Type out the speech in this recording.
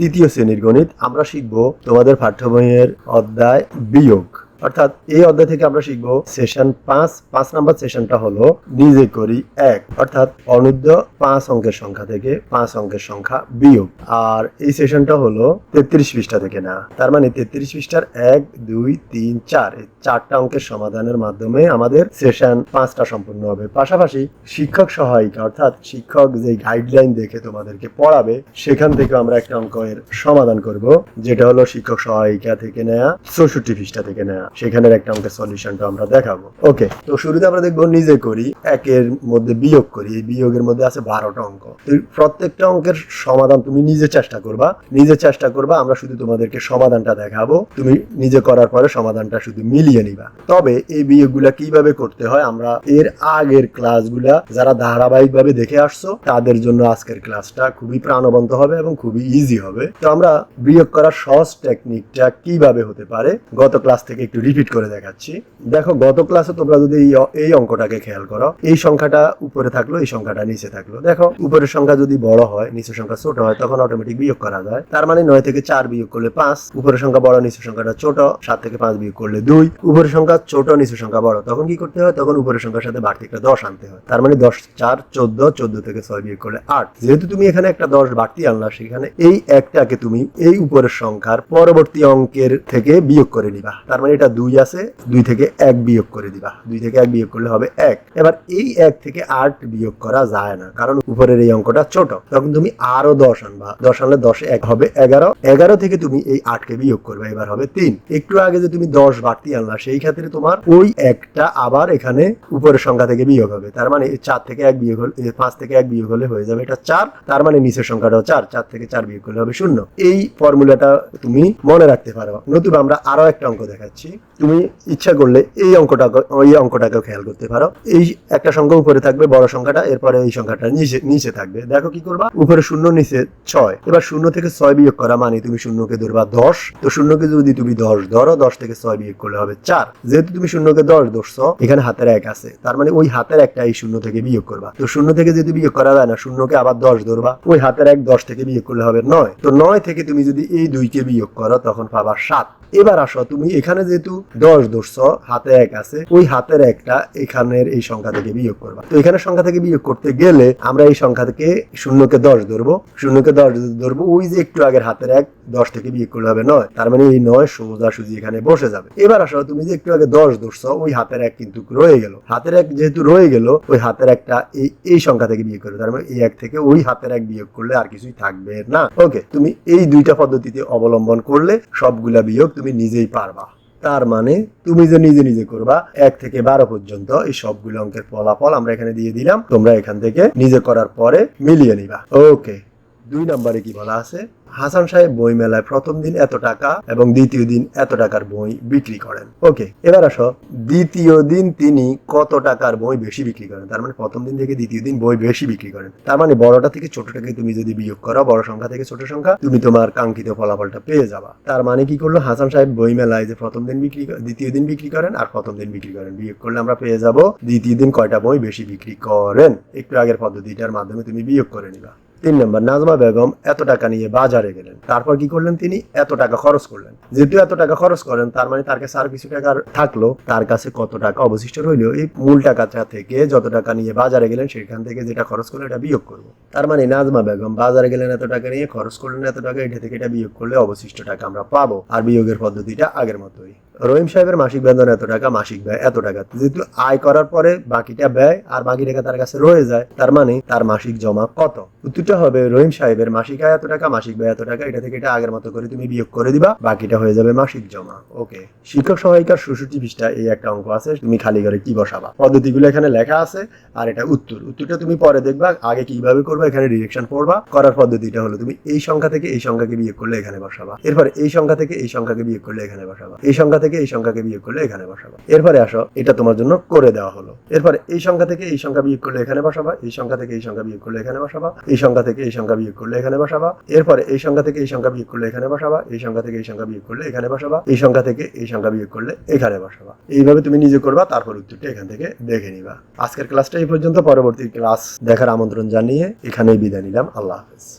তৃতীয় শ্রেণির গণিত আমরা শিখব তোমাদের পাঠ্য বইয়ের অধ্যায় বিয়োগ। অর্থাৎ এই অধ্যায় থেকে আমরা শিখব সেশন পাঁচ পাঁচ নাম্বার সেশনটা হলো নিজে করি এক, অর্থাৎ অনূর্ধ্ব পাঁচ অঙ্কের সংখ্যা থেকে পাঁচ অঙ্কের সংখ্যা বিয়োগ। আর এই সেশনটা হলো তেত্রিশ পৃষ্ঠা থেকে না, তার মানে তেত্রিশ পৃষ্ঠার এক, দুই, তিন, চার চারটা অঙ্কের সমাধানের মাধ্যমে আমাদের সেশন পাঁচটা সম্পূর্ণ হবে। পাশাপাশি শিক্ষক সহায়িকা, অর্থাৎ শিক্ষক যে গাইডলাইন দেখে তোমাদেরকে পড়াবে, সেখান থেকে আমরা একটা অঙ্কের সমাধান করব, যেটা হলো শিক্ষক সহায়িকা থেকে নেয়া, চৌষট্টি পৃষ্ঠা থেকে নেয়া। সেখানের একটা অঙ্কের সলিউশনটা আমরা দেখাবো। ওকে তো শুরুতে আমরা দেখব নিজে করি, একের মধ্যে বিয়োগ করি, এই বিয়োগের মধ্যে আছে বারোটা অঙ্ক। তো প্রত্যেকটা অঙ্কের সমাধান তুমি নিজে চেষ্টা করবা, নিজে চেষ্টা করবা, আমরা শুধু তোমাদেরকে সমাধানটা দেখাবো। তুমি নিজে করার পরে সমাধানটা শুধু মিলিয়ে নিবা। তবে এই বিয়োগগুলা কীভাবে করতে হয়, আমরা এর আগের ক্লাসগুলা যারা ধারাবাহিকভাবে দেখে আসছো, তাদের জন্য আজকের ক্লাসটা খুবই প্রাণবন্ত হবে এবং খুবই ইজি হবে। তো আমরা বিয়োগ করার সহজ টেকনিকটা কীভাবে হতে পারে, গত ক্লাস থেকে একটু রিপিট করে দেখাচ্ছি। দেখো, গত ক্লাসে তোমরা যদি এই অঙ্কটাকে খেয়াল করো, এই সংখ্যাটা উপরে থাকল, এই সংখ্যাটা নিচে থাকল। দেখো, উপরের সংখ্যা যদি বড় হয়, নিচের সংখ্যা ছোট হয়, তখন অটোমেটিক বিয়োগ করা যায়। তার মানে নয় থেকে চার বিয়োগ করলে পাঁচ, উপরের সংখ্যা বড়, নিচের সংখ্যাটা ছোট, সাত থেকে পাঁচ বিয়োগ করলে দুই, উপরের সংখ্যা ছোট, নিচের সংখ্যা বড়। তখন কি করতে হয়? তখন উপরের সংখ্যার সাথে বাড়তি একটা দশ আনতে হয়। তার মানে দশ, চার, চোদ্দ চোদ্দ থেকে ছয় বিয়োগ করলে আট। যেহেতু তুমি এখানে একটা দশ বাড়তি আনলা, সেখানে এই একটাকে তুমি এই উপরের সংখ্যার পরবর্তী অঙ্কের থেকে বিয়োগ করে নিবা। তার মানে এটা দুই আছে, দুই থেকে এক বিয়োগ করে দিবা। দুই থেকে এক বিয়োগ করলে হবে এক। এবার এই এক থেকে আট বিয়োগ করা যায় না, কারণ উপরের এই অঙ্কটা ছোট। তখন তুমি আরও দশ আনবা, দশ আনলে দশে, এক হবে এগারো। এগারো থেকে তুমি এই আটকে বিয়োগ করবে, এবার হবে তিন। একটু আগে যে তুমি দশ বাড়তি আনলা, সেই ক্ষেত্রে তোমার ওই একটা আবার এখানে উপরের সংখ্যা থেকে বিয়োগ হবে। তার মানে চার থেকে এক বিয়োগ হলে পাঁচ থেকে এক বিয়োগ হলে হয়ে যাবে এটা চার। তার মানে নিচের সংখ্যাটাও চার চার থেকে চার বিয়োগ করলে হবে শূন্য। এই ফর্মুলাটা তুমি মনে রাখতে পারো। নতুবা আমরা আরও একটা অঙ্ক দেখাচ্ছি। তুমি ইচ্ছা করলে এই অঙ্কটা এই অঙ্কটাকেও খেয়াল করতে পারো। এই একটা সংখ্যা উপরে থাকবে, বড় সংখ্যাটা, এরপরে এই সংখ্যাটা নিচে নিচে থাকবে। দেখো কি করবা? উপরে শূন্য, নিচে ছয়। এবার শূন্য থেকে ছয় বিয়োগ করা মানে তুমি শূন্যকে ধরবা দশ। তো শূন্যকে যদি তুমি দশ ধরো, দশ থেকে ছয় বিয়োগ করলে হবে চার। যেহেতু তুমি শূন্যকে দশ ধরছো, এখানে হাতের এক আছে। তার মানে ওই হাতের একটা এই শূন্য থেকে বিয়োগ করবা। তো শূন্য থেকে যদি বিয়োগ করা যায় না, শূন্যকে আবার দশ ধরবা। ওই হাতের এক দশ থেকে বিয়োগ করলে হবে নয়। তো নয় থেকে তুমি যদি এই দুইকে বিয়োগ করো, তখন পাবা সাত। এবার আসো, তুমি এখানে যেহেতু দশ ধরছ হাতে এক আছে। ওই হাতের একটা এখানের এই সংখ্যা থেকে বিয়োগ করবা। তো এখানে সংখ্যা থেকে বিয়োগ করতে গেলে আমরা এই সংখ্যা থেকে শূন্যকে দশ ধরবো। শূন্যকে দশ ধরবো, ওই যে একটু আগের হাতের এক, দশ থেকে বিয়োগ করলে হবে নয়। তার মানে এই নয় সোজা সুজি এখানে বসে যাবে। এবার আসো, তুমি যে একটু আগে দশ ধরছ, ওই হাতের এক কিন্তু রয়ে গেল। হাতের এক যেহেতু রয়ে গেল, ওই হাতের একটা এই এই সংখ্যা থেকে বিয়োগ করবে। তার মানে এই এক থেকে ওই হাতের এক বিয়োগ করলে আর কিছুই থাকবে না। ওকে, তুমি এই দুইটা পদ্ধতিতে অবলম্বন করলে সবগুলা বিয়োগ তুমি নিজেই পারবা। তার মানে তুমি যে নিজে নিজে করবা, এক থেকে বারো পর্যন্ত এই সবগুলো অঙ্কের ফলাফল আমরা এখানে দিয়ে দিলাম। তোমরা এখান থেকে নিজে করার পরে মিলিয়ে নিবা। ওকে দুই নম্বরে কি বলা আছে? হাসান সাহেব বই মেলায় প্রথম দিন এত টাকা এবং দ্বিতীয় দিন এত টাকার বই বিক্রি করেন। ওকে, এবার আসো। দ্বিতীয় দিন তিনি কত টাকার বই বেশি বিক্রি করেন? তার মানে প্রথম দিন থেকে দ্বিতীয় দিন বই বেশি বিক্রি করেন। তার মানে বড়টা থেকে ছোটটাকে তুমি যদি বিয়োগ করো, বড় সংখ্যা থেকে ছোট সংখ্যা, তুমি তোমার কাঙ্ক্ষিত ফলাফলটা পেয়ে যাবা। তার মানে কি করল? হাসান সাহেব বই মেলায় যে প্রথম দিন বিক্রি দ্বিতীয় দিন বিক্রি করেন আর প্রথম দিন বিক্রি করেন। বিয়োগ করলে আমরা পেয়ে যাব দ্বিতীয় দিন কয়টা বই বেশি বিক্রি করেন? একটু আগের পদ্ধতিটার মাধ্যমে তুমি বিয়োগ করে নিবা। তিন নম্বর, নাজমা বেগম এত টাকা নিয়ে বাজারে গেলেন। তারপর কি করলেন তিনি? এত টাকা খরচ করলেন। যেহেতু এত টাকা খরচ করেন, তার মানে তার কাছে আর কিছু টাকা থাকল। তার কাছে কত টাকা অবশিষ্ট রইল, এই মূল টাকাটা থেকে যত টাকা নিয়ে বাজারে গেলেন, সেখান থেকে যেটা খরচ করল এটা বিয়োগ করব। তার মানে নাজমা বেগম বাজারে গেলেন এত টাকা নিয়ে, খরচ করলেন এত টাকা, এটা থেকে এটা বিয়োগ করলে অবশিষ্ট টাকা আমরা পাবো। আর বিয়োগের পদ্ধতিটা আগের মতোই। রহিম সাহেবের মাসিক বেতন এত টাকা, মাসিক ব্যয় এত টাকা। যেহেতু আয় করার পরে বাকিটা ব্যয় আর বাকি টাকা তার কাছে রয়ে যায়, তার মানে তার মাসিক জমা কত? উত্তরটা হবে রহিম সাহেবের মাসিক আয় এত টাকা, মাসিক ব্যয় এত টাকা, এটা থেকে এটা আগের মতো করে তুমি বিয়োগ করে দিবা, বাকিটা হয়ে যাবে মাসিক জমা। ওকে। শিক্ষক সহায়িকার ষষট্টি পৃষ্ঠা এই একটা অঙ্ক আছে, তুমি খালি করে কি বসাবা? পদ্ধতিগুলো এখানে লেখা আছে, আর এটা উত্তর। উত্তরটা তুমি পরে দেখবা, আগে কীভাবে করবা, এখানে ডিরেকশন পড়বা, করার পদ্ধতিটা হলো তুমি এই সংখ্যা থেকে এই সংখ্যাকে বিয়োগ করলে এখানে বসাবা। এরপরে এই সংখ্যা থেকে এই সংখ্যাকে বিয়োগ করলে এখানে বসাবা। এই সংখ্যা থেকে এই সংখ্যাকে বিয়োগ করলে এখানে বসাবা এরপরে আসো এটা তোমার জন্য করে দেওয়া হলো এরপরে এই সংখ্যা থেকে এই সংখ্যা বিয়োগ করলে এখানে বসাবা এই সংখ্যা থেকে এই সংখ্যা বিয়োগ করলে এখানে বসাবা এই সংখ্যা থেকে এই সংখ্যা বিয়োগ করলে এখানে বসাবা এরপরে এই সংখ্যা থেকে এই সংখ্যা বিয়োগ করলে এখানে বসাবা এই সংখ্যা থেকে এই সংখ্যা বিয়োগ করলে এখানে বসাবা এই সংখ্যা থেকে এই সংখ্যা বিয়োগ করলে এখানে বসাবা এইভাবে তুমি নিজে করবা তারপর উত্তরটা এখান থেকে দেখে নিবা আজকের ক্লাসটা এই পর্যন্ত পরবর্তী ক্লাস দেখার আমন্ত্রণ জানিয়ে এখানেই বিদায় নিলাম আল্লাহ হাফেজ